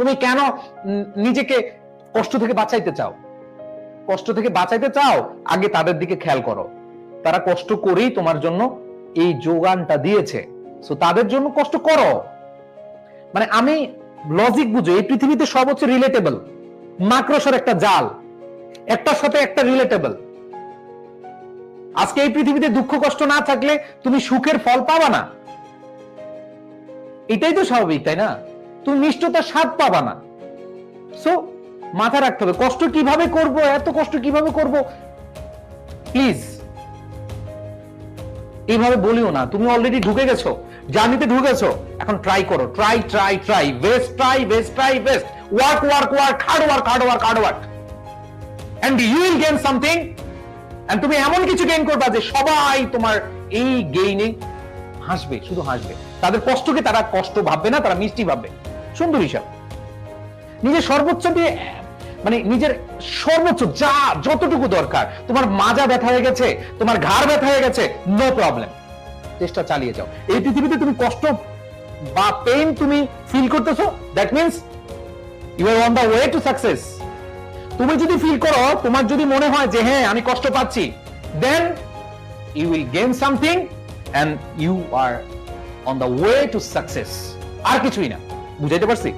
তুমি কেন নিজেকে কষ্ট থেকে বাঁচাইতে চাও? কষ্ট থেকে বাঁচাইতে চাও? আগে তাদের দিকে খেয়াল করো। তারা কষ্ট করেই তোমার জন্য এই যোগানটা দিয়েছে। সো তাদের জন্য কষ্ট করো। মানে আমি লজিক বুঝো, এই পৃথিবীতে সব হচ্ছে রিলেটেবল মাকড়সার একটা জাল, একটার সাথে একটা রিলেটেবল আজকে এই পৃথিবীতে দুঃখ কষ্ট না থাকলে তুমি সুখের ফল পাবা না। এটাই তো স্বাভাবিক, তাই না? তুমি মিষ্টতার স্বাদ পাবা না। সো মাথা রাখতে হবে, কষ্ট কীভাবে করব, এত কষ্ট কীভাবে করব? প্লিজ এইভাবে বলিও না, তুমি অলরেডি ঢুকে গেছো জার্নিতে ঢুকেছো এখন ট্রাই করো try try try best try best try best work work work hard work hard work hard work and you will gain something and তুমি এমন কিছু গেইন করবা যে সবাই তোমার এই গেইনে হাসবে, শুধু হাসবে। তাদের কষ্টকে তারা কষ্ট ভাববে না, তারা মিষ্টি ভাববে। সুন্দর হিসাব। নিজের সর্বোচ্চ দিয়ে মানে নিজের সর্বোচ্চ যা, যতটুকু দরকার। তোমার মাজা ব্যথা হয়ে গেছে, তোমার ঘাড় ব্যথা হয়ে গেছে নো প্রবলেম চেষ্টা চালিয়ে যাও। এই পৃথিবীতে তুমি কষ্ট বা পেইন তুমি ফিল করতেছো that means you are on the way to success তুমি যদি ফিল করো, তোমার যদি মনে হয় যে হ্যাঁ আমি কষ্ট পাচ্ছি then you will gain something and you are on the way to success আর কিছুই না। বুঝাইতে পারছি?